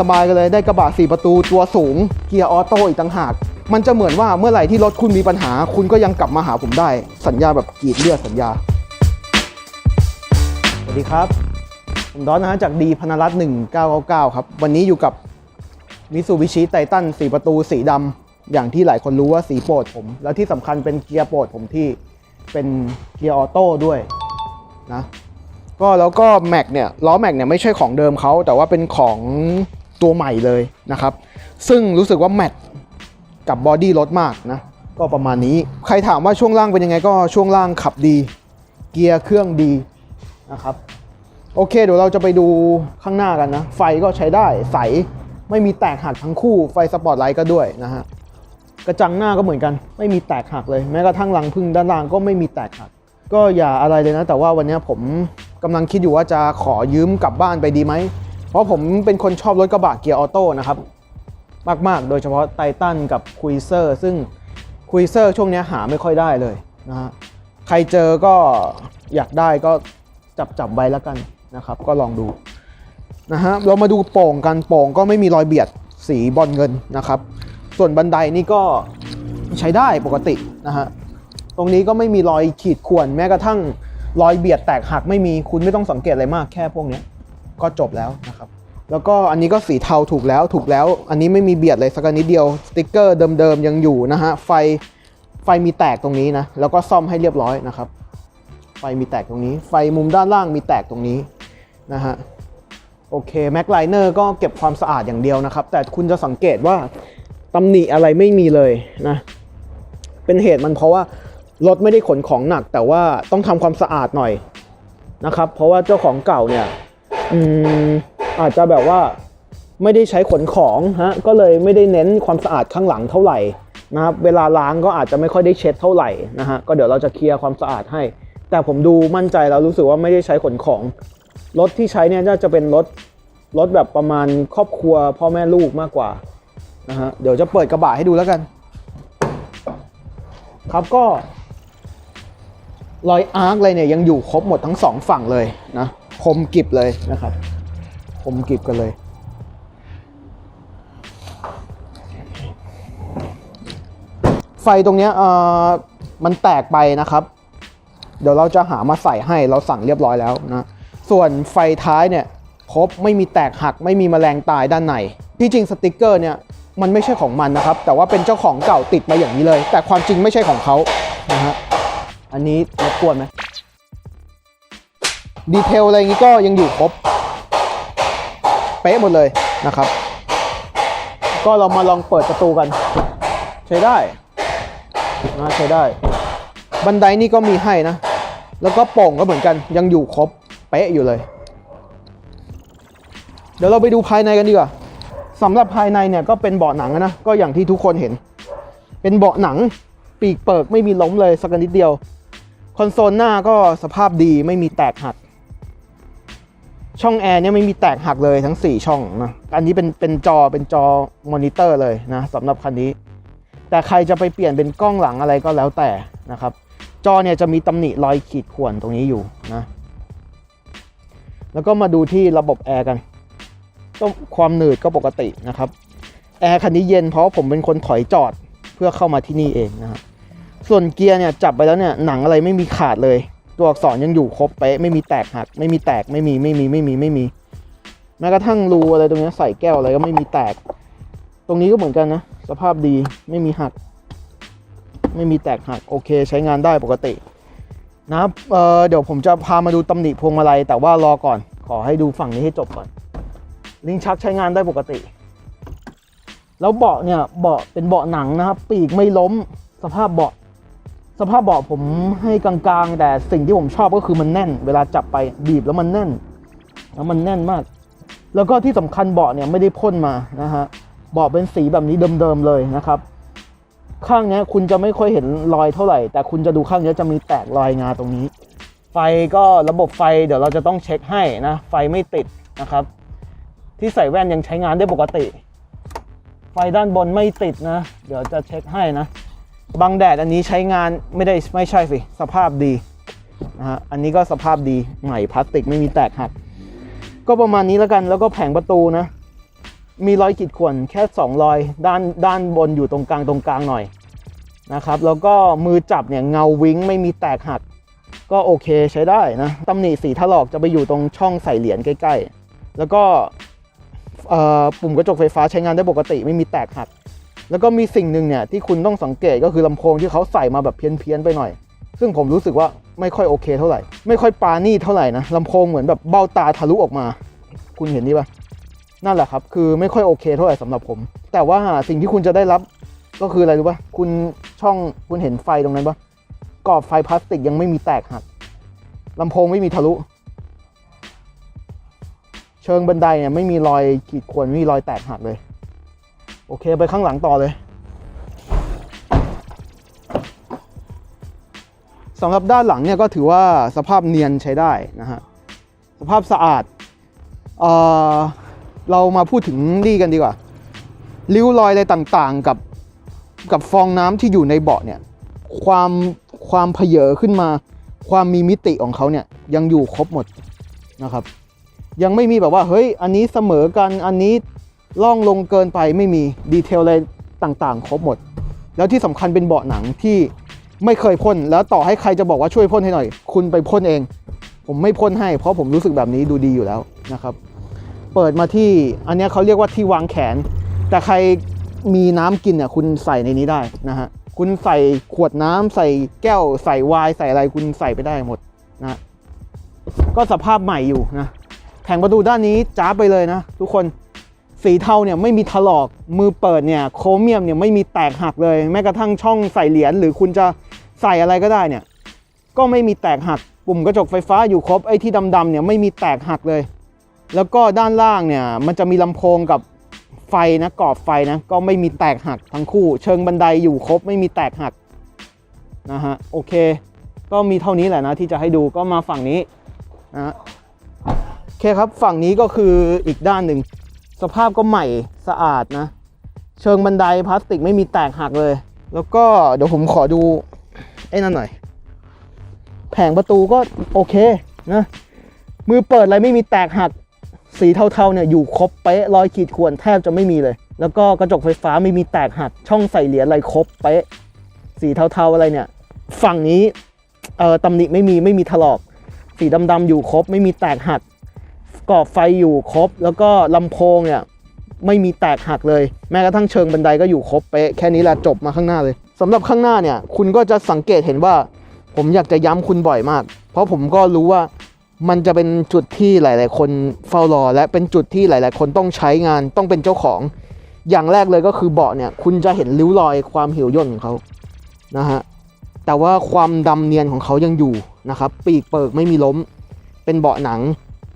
สบายๆกันเลยได้กระบะ4ประตูตัวสูง เกียร์ออโต้อีกต่างหาก มันจะเหมือนว่าเมื่อไหร่ที่รถคุณมีปัญหา คุณก็ยังกลับมาหาผมได้ สัญญาแบบกรีดเลือดสัญญา สวัสดีครับ ผมดอนนะฮะจากดีพนรัตน์1999 ครับ วันนี้อยู่กับมิซูบิชิไททัน4ประตูสีดำอย่างที่หลายคนรู้ว่าสีโปรดผม แล้วที่สำคัญเป็นเกียร์โปรดผมที่เป็นเกียร์ออโต้ด้วยนะ ก็แล้วก็แม็กเนี่ยล้อแม็กเนี่ยไม่ใช่ของเดิมเขาแต่ว่าเป็นของตัวใหม่เลยนะครับ ซึ่งรู้สึกว่าแมทกับบอดี้รถมากนะ ก็ประมาณนี้ ใครถามว่าช่วงล่างเป็นยังไงก็ช่วงล่างขับดี เกียร์เครื่องดีนะครับ โอเค เดี๋ยวเราจะไปดูข้างหน้ากันนะ ไฟก็ใช้ได้ใสไม่มีแตกหักทั้งคู่ไฟสปอร์ตไลท์ก็ด้วยนะฮะกระจังหน้าก็เหมือนกัน ไม่มีแตกหักเลย แม้กระทั่งรังพึ่งด้านล่างก็ไม่มีแตกหัก ก็อย่าอะไรเลยนะ แต่ว่าวันนี้ผมกำลังคิดอยู่ว่าจะขอยืมกลับบ้านไปดีไหม เพราะผมเป็นคนชอบรถกระบะเกียร์ออโต้นะครับ มาก ๆ โดยเฉพาะไททันกับคุยเซอร์ซึ่งคุยเซอร์ช่วงนี้หาไม่ค่อยได้เลยนะฮะใครเจอก็อยากได้ก็จับจับไว้แล้วกันนะครับ ก็ลองดูนะฮะเรามาดูโป่งกันโป่งก็ไม่มีรอยเบียดสีบอลเงินนะครับ ส่วนบันไดนี่ก็ใช้ได้ปกตินะฮะ ตรงนี้ก็ไม่มีรอยขีดข่วนแม้กระทั่งรอยเบียดแตกหักไม่มีคุณไม่ต้องสังเกตอะไรมากแค่พวกนี้ก็จบแล้วนะครับ แล้วก็อันนี้ก็สีเทาถูกแล้วถูกแล้ว อันนี้ไม่มีเบียดเลยสักนิดเดียวสติกเกอร์เดิมๆยังอยู่นะฮะไฟไฟมีแตกตรงนี้นะแล้วก็ซ่อมให้เรียบร้อยนะครับ ไฟมีแตกตรงนี้ ไฟมุมด้านล่างมีแตกตรงนี้นะฮะโอเคแม็กไลเนอร์ก็เก็บความสะอาดอย่างเดียวนะครับ แต่คุณจะสังเกตว่าตำหนิอะไรไม่มีเลยนะเป็นเหตุมันเพราะว่า รถไม่ได้ขนของหนัก แต่ว่าต้องทำความสะอาดหน่อยนะครับ เพราะว่าเจ้าของเก่าเนี่ยอืมอาจจะแบบว่าไม่ได้ใช้ขนของฮะก็เลยไม่ได้เน้นความสะอาดข้างหลังเท่าไหร่นะครับเวลาล้างก็อาจจะไม่ค่อยได้เช็ดเท่าไหร่นะฮะก็เดี๋ยวเราจะเคลียร์ความสะอาดให้ แต่ผมดูมั่นใจแล้วรู้สึกว่าไม่ได้ใช้ขนของรถที่ใช้เนี่ยน่าจะเป็นรถรถแบบประมาณครอบครัวพ่อแม่ลูกมากกว่านะฮะเดี๋ยวจะเปิดกระบะให้ดูแล้วกัน ครับก็ รอยอาร์คอะไรเนี่ยยังอยู่ครบหมดทั้งสองฝั่งเลยนะคมกิบเลยนะครับคมกิบกันเลย ไฟตรงเนี้ยเอ่อมันแตกไปนะครับ เดี๋ยวเราจะหามาใส่ให้เราสั่งเรียบร้อยแล้วนะส่วนไฟท้ายเนี่ยครบไม่มีแตกหักไม่มีแมลงตายด้านในที่จริงสติกเกอร์เนี่ยมันไม่ใช่ของมันนะครับ แต่ว่าเป็นเจ้าของเก่าติดมาอย่างนี้เลย แต่ความจริงไม่ใช่ของเขานะฮะ อันนี้รบกวนไหมดีเทลอะไรอย่างนี้ก็ยังอยู่ครบ เป๊ะหมดเลยนะครับ ก็เรามาลองเปิดประตูกัน ใช้ได้นะใช้ได้ บันไดนี่ก็มีให้นะ แล้วก็โป่งก็เหมือนกันยังอยู่ครบ เป๊ะอยู่เลย เดี๋ยวเราไปดูภายในกันดีกว่าสำหรับภายในเนี่ยก็เป็นเบาะหนังนะก็อย่างที่ทุกคนเห็น เป็นเบาะหนังปีกเปิกไม่มีล้มเลยสักนิดเดียว คอนโซลหน้าก็สภาพดีไม่มีแตกหัก ช่องแอร์เนี่ยไม่มีแตกหักเลยทั้ง 4 ช่องนะอันนี้เป็นเป็นจอเป็นจอมอนิเตอร์เลยนะสำหรับคันนี้ แต่ใครจะไปเปลี่ยนเป็นกล้องหลังอะไรก็แล้วแต่นะครับ จอเนี่ยจะมีตำหนิรอยขีดข่วนตรงนี้อยู่นะแล้วก็มาดูที่ระบบแอร์กันก็ความหนืดก็ปกตินะครับ แอร์คันนี้เย็นเพราะผมเป็นคนถอยจอดเพื่อเข้ามาที่นี่เองนะครับ ส่วนเกียร์เนี่ยจับไปแล้วเนี่ยหนังอะไรไม่มีขาดเลย ตัวอักษรยังอยู่ครบเป๊ะไม่มีแตกหัก ไม่มีแตกไม่มีไม่มีไม่มีไม่มีแม้กระทั่งรูอะไรตรงนี้ใส่แก้วอะไรก็ไม่มีแตก ตรงนี้ก็เหมือนกันนะ สภาพดีไม่มีหัก ไม่มีแตกหักโอเค ใช้งานได้ปกตินะครับเเดี๋ยวผมจะพามาดูตำหนิพวงมาลัยแต่ว่ารอก่อน ขอให้ดูฝั่งนี้ให้จบก่อน ลิงชักใช้งานได้ปกติ แล้วเบาะเนี่ยเบาะเป็นเบาะหนังนะครับ ปีกไม่ล้มสภาพเบาะ สภาพเบาะผมให้กลางๆ แต่สิ่งที่ผมชอบก็คือมันแน่น เวลาจับไปบีบแล้วมันแน่น แล้วมันแน่นมาก แล้วก็ที่สำคัญเบาะเนี่ยไม่ได้พ่นมานะฮะเบาะเป็นสีแบบนี้เดิมๆเลยนะครับ ข้างนี้คุณจะไม่ค่อยเห็นรอยเท่าไหร่ แต่คุณจะดูข้างนี้จะมีแตกรอยงาตรงนี้ ไฟก็ระบบไฟเดี๋ยวเราจะต้องเช็คให้นะไฟไม่ติดนะครับ ที่ใส่แว่นยังใช้งานได้ปกติ ไฟด้านบนไม่ติดนะ เดี๋ยวจะเช็คให้นะ บังแดดอันนี้ใช้งานไม่ได้ไม่ใช่สิ สภาพดีนะฮะอันนี้ก็สภาพดีใหม่พลาสติกไม่มีแตกหัก ก็ประมาณนี้แล้วกันแล้วก็แผงประตูนะ มีรอยขีดข่วนแค่สองรอยด้านด้านบนอยู่ตรงกลางตรงกลางหน่อยนะครับ แล้วก็มือจับเนี่ยเงาวิ้งไม่มีแตกหัก ก็โอเคใช้ได้นะตำหนิสีถลอกจะไปอยู่ตรงช่องใส่เหรียญใกล้ ๆ แล้วก็เอ่อปุ่มกระจกไฟฟ้าใช้งานได้ปกติไม่มีแตกหัก แล้วก็มีสิ่งหนึ่งเนี่ยที่คุณต้องสังเกตก็คือลำโพงที่เขาใส่มาแบบเพี้ยนๆไปหน่อย ซึ่งผมรู้สึกว่าไม่ค่อยโอเคเท่าไหร่ ไม่ค่อยปาณีตเท่าไหร่นะลำโพงเหมือนแบบเบ้าตาทะลุออกมา คุณเห็นนี่ปะนั่นแหละครับ คือไม่ค่อยโอเคเท่าไหร่สำหรับผม แต่ว่าสิ่งที่คุณจะได้รับก็คืออะไรรู้ปะคุณช่องคุณเห็นไฟตรงนั้นปะกรอบไฟพลาสติกยังไม่มีแตกหักลำโพงไม่มีทะลุ เชิงบันไดเนี่ยไม่มีรอยขีดข่วนไม่มีรอยแตกหักเลย โอเคไปข้างหลังต่อเลยสำหรับด้านหลังเนี่ยก็ถือว่าสภาพเนียนใช้ได้นะฮะสภาพสะอาดเออเรามาพูดถึงนี่กันดีกว่าริ้วรอยอะไรต่างๆกับกับฟองน้ำที่อยู่ในเบาะเนี่ยความความเพเยอขึ้นมา ความมีมิติของเขาเนี่ยยังอยู่ครบหมดนะครับ ยังไม่มีแบบว่าเฮ้ยอันนี้เสมอกันอันนี้ ล่องลงเกินไปไม่มีดีเทลอะไรต่างๆ ครบหมด แล้วที่สำคัญเป็นเบาะหนังที่ไม่เคยพ่น แล้วต่อให้ใครจะบอกว่าช่วยพ่นให้หน่อย คุณไปพ่นเอง ผมไม่พ่นให้ เพราะผมรู้สึกแบบนี้ดูดีอยู่แล้วนะครับ เปิดมาที่อันนี้เขาเรียกว่าที่วางแขน แต่ใครมีน้ำกินเนี่ยคุณใส่ในนี้ได้นะฮะคุณใส่ขวดน้ำใส่แก้วใส่ไวน์ใส่อะไรคุณใส่ไปได้หมดนะก็สภาพใหม่อยู่นะแผงประตูด้านนี้จ้าไปเลยนะ ทุกคน สีเทาเนี่ยไม่มีถลอกมือเปิดเนี่ยโครเมียมเนี่ยไม่มีแตกหักเลยแม้กระทั่งช่องใส่เหรียญหรือคุณจะใส่อะไรก็ได้เนี่ยก็ไม่มีแตกหักปุ่มกระจกไฟฟ้าอยู่ครบไอ้ที่ดำๆเนี่ยไม่มีแตกหักเลย แล้วก็ด้านล่างเนี่ยมันจะมีลำโพงกับไฟนะกรอบไฟนะก็ไม่มีแตกหักทั้งคู่ เชิงบันไดอยู่ครบไม่มีแตกหักนะฮะโอเค ก็มีเท่านี้แหละนะที่จะให้ดูก็มาฝั่งนี้นะฮะโอเคครับฝั่งนี้ก็คืออีกด้านหนึ่ง สภาพก็ใหม่สะอาดนะ เชิงบันไดพลาสติกไม่มีแตกหักเลย แล้วก็เดี๋ยวผมขอดูไอ้นั่นหน่อย แผงประตูก็โอเคนะ มือเปิดอะไรไม่มีแตกหัก สีเทาๆเนี่ยอยู่ครบเป๊ะรอยขีดข่วนแทบจะไม่มีเลย แล้วก็กระจกไฟฟ้าไม่มีแตกหัก ช่องใส่เหรียญอะไรครบเป๊ะ สีเทาๆอะไรเนี่ย ฝั่งนี้เอ่อตำหนิไม่มีไม่มีถลอก สีดำๆอยู่ครบไม่มีแตกหัก กรอบไฟอยู่ครบ แล้วก็ลำโพงเนี่ยไม่มีแตกหักเลย แม้กระทั่งเชิงบันไดก็อยู่ครบเป๊ะแค่นี้แหละจบมาข้างหน้าเลยสำหรับข้างหน้าเนี่ยคุณก็จะสังเกตเห็นว่า ผมอยากจะย้ำคุณบ่อยมาก เพราะผมก็รู้ว่ามันจะเป็นจุดที่หลาย ๆ คนเฝ้ารอ และเป็นจุดที่หลาย ๆ คนต้องใช้งานต้องเป็นเจ้าของ อย่างแรกเลยก็คือเบาะเนี่ย คุณจะเห็นริ้วรอยความเหี่ยวย่นของเขานะฮะแต่ว่าความดำเนียนของเขายังอยู่นะครับ ปีกเปิกไม่มีล้ม เป็นเบาะหนัง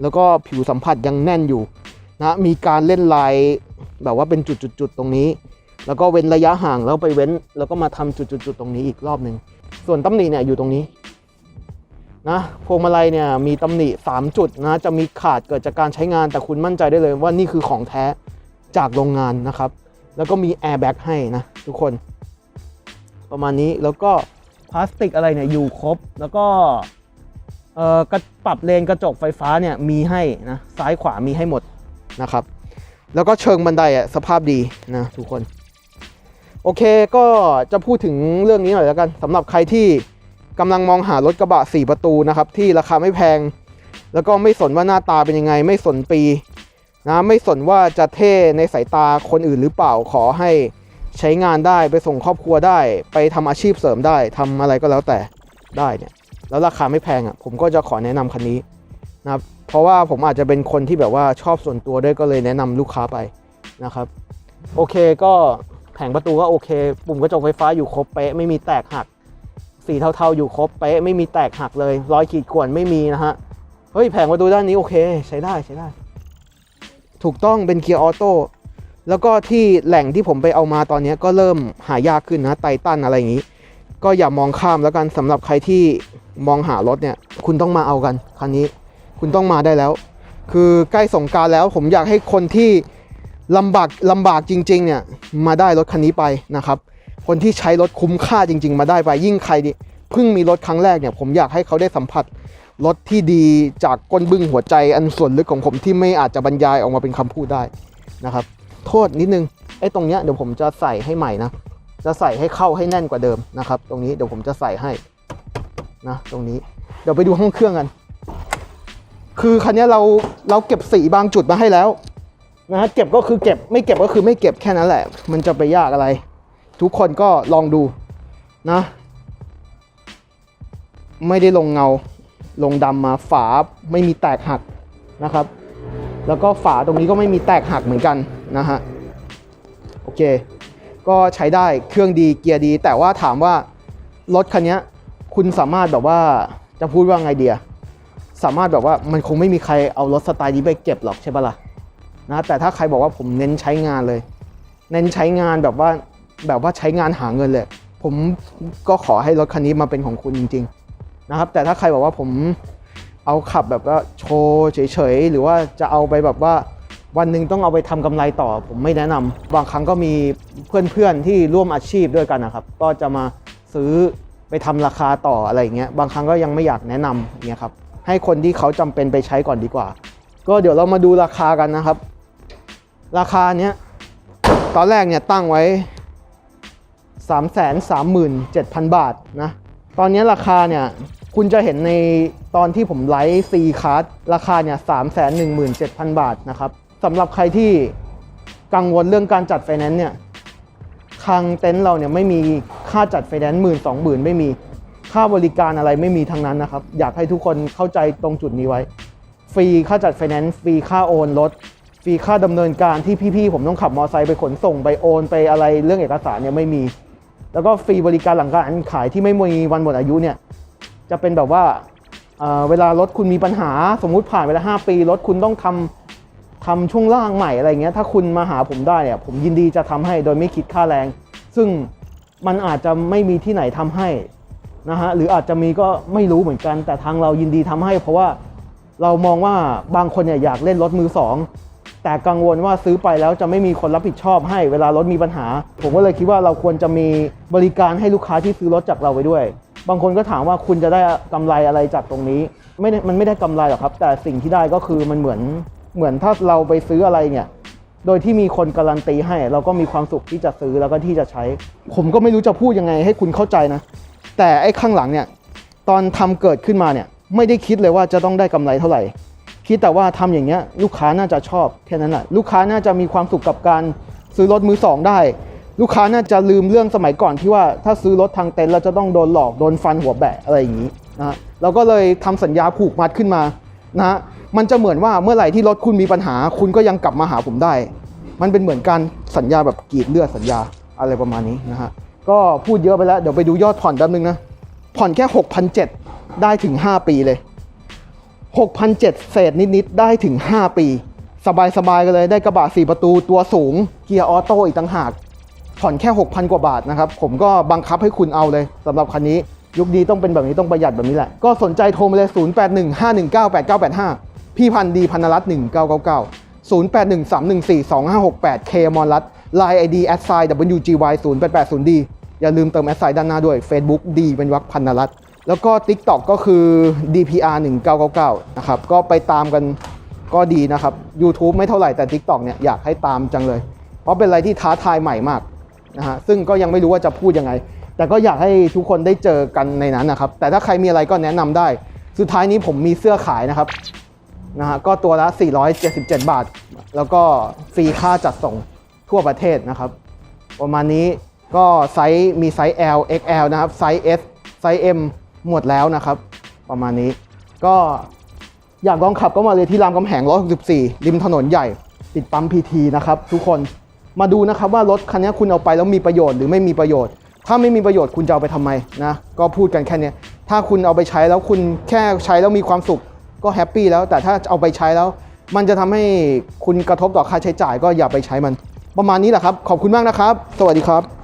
แล้วก็ผิวสัมผัสยังแน่นอยู่นะมีการเล่นลายแบบว่าเป็นจุดๆตรงนี้ แล้วก็เว้นระยะห่างแล้วไปเว้น แล้วก็มาทำจุดๆตรงนี้อีกรอบหนึ่งส่วนตำหนิเนี่ยอยู่ตรงนี้นะพวงมาลัยเนี่ยมีตำหนิ 3 จุดนะจะมีขาดเกิดจากการใช้งานแต่คุณมั่นใจได้เลยว่านี่คือของแท้จากโรงงานนะครับ แล้วก็มีแอร์แบ็กให้นะทุกคน ประมาณนี้แล้วก็พลาสติกอะไรเนี่ยอยู่ครบ แล้วก็ เอ่อกระปรับเลนกระจกไฟฟ้าเนี่ยมีให้นะซ้ายขวามีให้หมดนะครับ แล้วก็เชิงบันไดอะสภาพดีนะทุกคน โอเคก็จะพูดถึงเรื่องนี้หน่อยแล้วกันสำหรับใครที่กำลังมองหารถกระบะ 4 ประตูนะครับที่ราคาไม่แพง แล้วก็ไม่สนว่าหน้าตาเป็นยังไง ไม่สนปีนะไม่สนว่าจะเท่ในสายตาคนอื่นหรือเปล่าขอให้ใช้งานได้ไปส่งครอบครัวได้ ไปทำอาชีพเสริมได้ทำอะไรก็แล้วแต่ได้เนี่ย แล้วราคาไม่แพงอะผมก็จะขอแนะนำคันนี้นะครับเพราะว่าผมอาจจะเป็นคนที่แบบว่าชอบส่วนตัวด้วยก็เลยแนะนำลูกค้าไปนะครับโอเคก็แผงประตูก็โอเค ปุ่มกระจกไฟฟ้าอยู่ครบเป๊ะไม่มีแตกหักสีเทาๆอยู่ครบเป๊ะไม่มีแตกหักเลยรอยขีดข่วนไม่มีนะฮะเฮ้ยแผงประตูด้านนี้โอเคใช้ได้ใช้ได้ ถูกต้องเป็นเกียร์ออโต้แล้วก็ที่แหล่งที่ผมไปเอามาตอนนี้ก็เริ่มหายากขึ้นนะไททันอะไรอย่างนี้ ก็อย่ามองข้ามแล้วกันสำหรับใครที่มองหารถเนี่ย คุณต้องมาเอากันคันนี้ คุณต้องมาได้แล้ว คือใกล้สงการแล้วผมอยากให้คนที่ลำบากลำบากจริง ๆ เนี่ย มาได้รถคันนี้ไปนะครับ คนที่ใช้รถคุ้มค่าจริง ๆ มาได้ไป ยิ่งใครดิเพิ่งมีรถครั้งแรกเนี่ย ผมอยากให้เขาได้สัมผัสรถที่ดีจากก้นบึ้งหัวใจอันส่วนลึกของผมที่ไม่อาจจะบรรยายออกมาเป็นคำพูดได้นะครับ โทษนิดนึงไอ้ตรงเนี้ยเดี๋ยวผมจะใส่ให้ใหม่นะ จะใส่ให้เข้าให้แน่นกว่าเดิมนะครับ ตรงนี้เดี๋ยวผมจะใส่ให้นะตรงนี้เดี๋ยวไปดูห้องเครื่องกัน คือคันนี้เราเราเก็บสีบางจุดมาให้แล้วนะฮะเก็บก็คือเก็บไม่เก็บก็คือไม่เก็บแค่นั้นแหละ มันจะไปยากอะไร ทุกคนก็ลองดูนะ ไม่ได้ลงเงาลงดำมาฝาไม่มีแตกหักนะครับ แล้วก็ฝาตรงนี้ก็ไม่มีแตกหักเหมือนกันนะฮะโอเค ก็ใช้ได้เครื่องดีเกียร์ดี แต่ว่าถามว่ารถคันนี้คุณสามารถแบบว่าจะพูดว่าไงเดียสามารถแบบว่ามันคงไม่มีใครเอารถสไตล์นี้ไปเก็บหรอกใช่ปะล่ะนะแต่ถ้าใครบอกว่าผมเน้นใช้งานเลย เน้นใช้งานแบบว่าแบบว่าใช้งานหาเงินเลย ผมก็ขอให้รถคันนี้มาเป็นของคุณจริง ๆ นะครับ แต่ถ้าใครบอกว่าผมเอาขับแบบว่าโชว์เฉยๆหรือว่าจะเอาไปแบบว่า วันหนึ่งต้องเอาไปทำกำไรต่อ ผมไม่แนะนำบางครั้งก็มีเพื่อนๆที่ร่วมอาชีพด้วยกันนะครับ ก็จะมาซื้อไปทำราคาต่ออะไรอย่างเงี้ยบางครั้งก็ยังไม่อยากแนะนำเงี้ยครับให้คนที่เขาจำเป็นไปใช้ก่อนดีกว่า ก็เดี๋ยวเรามาดูราคากันนะครับ ราคาเนี้ยตอนแรกเนี่ยตั้งไว้ 3 3 7 0 0 0 บาทนะตอนนี้ราคาเนี่ยคุณจะเห็นในตอนที่ผมไลฟ์ซีคัสราคาเนี่ย3 1 7 0 0 0บาทนะครับ สำหรับใครที่กังวลเรื่องการจัดไฟแนนซ์เนี่ยทางเต็นท์เราเนี่ยไม่มีค่าจัดไฟแนนซ์หมื่นสองหมื่นไม่มีค่าบริการอะไรไม่มีทั้งนั้นนะครับ อยากให้ทุกคนเข้าใจตรงจุดนี้ไว้ ฟรีค่าจัดไฟแนนซ์ฟรีค่าโอนรถฟรีค่าดำเนินการที่พี่ๆผมต้องขับมอเตอร์ไซค์ไปขนส่งไปโอนไปอะไรเรื่องเอกสารเนี่ยไม่มี แล้วก็ฟรีบริการหลังการขายที่ไม่มีวันหมดอายุเนี่ยจะเป็นแบบว่าเอ่อเวลารถคุณมีปัญหาสมมุติผ่านไปแล้วห้าปีรถคุณต้องทำ ทำช่วงล่างใหม่อะไรเงี้ยถ้าคุณมาหาผมได้เนี่ยผมยินดีจะทำให้โดยไม่คิดค่าแรง ซึ่งมันอาจจะไม่มีที่ไหนทำให้นะฮะหรืออาจจะมีก็ไม่รู้เหมือนกัน แต่ทางเรายินดีทำให้ เพราะว่าเรามองว่าบางคนเนี่ยอยากเล่นรถมือสองแต่กังวลว่าซื้อไปแล้วจะไม่มีคนรับผิดชอบให้เวลารถมีปัญหา ผมก็เลยคิดว่าเราควรจะมีบริการให้ลูกค้าที่ซื้อรถจากเราไปด้วย บางคนก็ถามว่าคุณจะได้กำไรอะไรจากตรงนี้ไม่มันไม่ได้กำไรหรอกครับ แต่สิ่งที่ได้ก็คือมันเหมือน เหมือนถ้าเราไปซื้ออะไรเนี่ย โดยที่มีคนการันตีให้ เราก็มีความสุขที่จะซื้อแล้วก็ที่จะใช้ ผมก็ไม่รู้จะพูดยังไงให้คุณเข้าใจนะ แต่ไอ้ข้างหลังเนี่ย ตอนทำเกิดขึ้นมาเนี่ย ไม่ได้คิดเลยว่าจะต้องได้กำไรเท่าไหร่ คิดแต่ว่าทำอย่างเงี้ยลูกค้าน่าจะชอบแค่นั้นแหละลูกค้าน่าจะมีความสุขกับการซื้อรถมือสองได้ ลูกค้าน่าจะลืมเรื่องสมัยก่อนที่ว่าถ้าซื้อรถทางเต็นท์เราจะต้องโดนหลอกโดนฟันหัวแบะอะไรอย่างนี้นะเราก็เลยทำสัญญาผูกมัดขึ้นมานะ มันจะเหมือนว่าเมื่อไหร่ที่รถคุณมีปัญหา คุณก็ยังกลับมาหาผมได้ มันเป็นเหมือนการสัญญาแบบกรีดเลือดสัญญาอะไรประมาณนี้นะฮะก็พูดเยอะไปแล้วเดี๋ยวไปดูยอดผ่อนแป๊บนึงนะผ่อนแค่6,700ได้ถึง 5 ปีเลย6,700เศษนิดๆได้ถึง 5 ปี สบายๆกันเลยได้กระบะ 4 ประตูตัวสูงเกียร์ออโต้อีกต่างหาก ผ่อนแค่ 6,000 กว่าบาทนะครับ ผมก็บังคับให้คุณเอาเลยสำหรับคันนี้ ยุคดีต้องเป็นแบบนี้ต้องประหยัดแบบนี้แหละ ก็สนใจโทรมาเลย 0815198985 พี่พันดีพันรัตน์1999 0813142568เคมอนรัตน์ Line ID s i WGY 0880D อย่าลืมเติมแอดไซน์ด้านหน้าด้วย Facebook ดีเป็นวักพันนรัตแล้วก็ TikTok ก็คือ DPR 1999นะครับ ก็ไปตามกันก็ดีนะครับ YouTube ไม่เท่าไหร่แต่ TikTok เนี่ยอยากให้ตามจังเลย เพราะเป็นอะไรที่ท้าทายใหม่มากนะฮะ ซึ่งก็ยังไม่รู้ว่าจะพูดยังไง แต่ก็อยากให้ทุกคนได้เจอกันในนั้นนะครับ แต่ถ้าใครมีอะไรก็แนะนำได้ สุดท้ายนี้ผมมีเสื้อขายนะครับ นะฮะก็ตัวละ 477 บาท แล้วก็ฟรีค่าจัดส่งทั่วประเทศนะครับ ประมาณนี้ก็ไซส์มีไซส์ L XL นะครับ ไซส์ S ไซส์ M หมดแล้วนะครับ ประมาณนี้ ก็อยากลองขับก็มาเลยที่รามคำแหง 164 ริมถนนใหญ่ ติดปั๊ม PT นะครับทุกคนมาดูนะครับว่ารถคันนี้คุณเอาไปแล้วมีประโยชน์หรือไม่มีประโยชน์ ถ้าไม่มีประโยชน์คุณจะเอาไปทำไมนะ ก็พูดกันแค่นี้ถ้าคุณเอาไปใช้แล้วคุณแค่ใช้แล้วมีความสุข ก็แฮปปี้แล้วแต่ถ้าเอาไปใช้แล้ว มันจะทำให้คุณกระทบต่อค่าใช้จ่ายก็อย่าไปใช้มัน ประมาณนี้แหละครับ ขอบคุณมากนะครับ สวัสดีครับ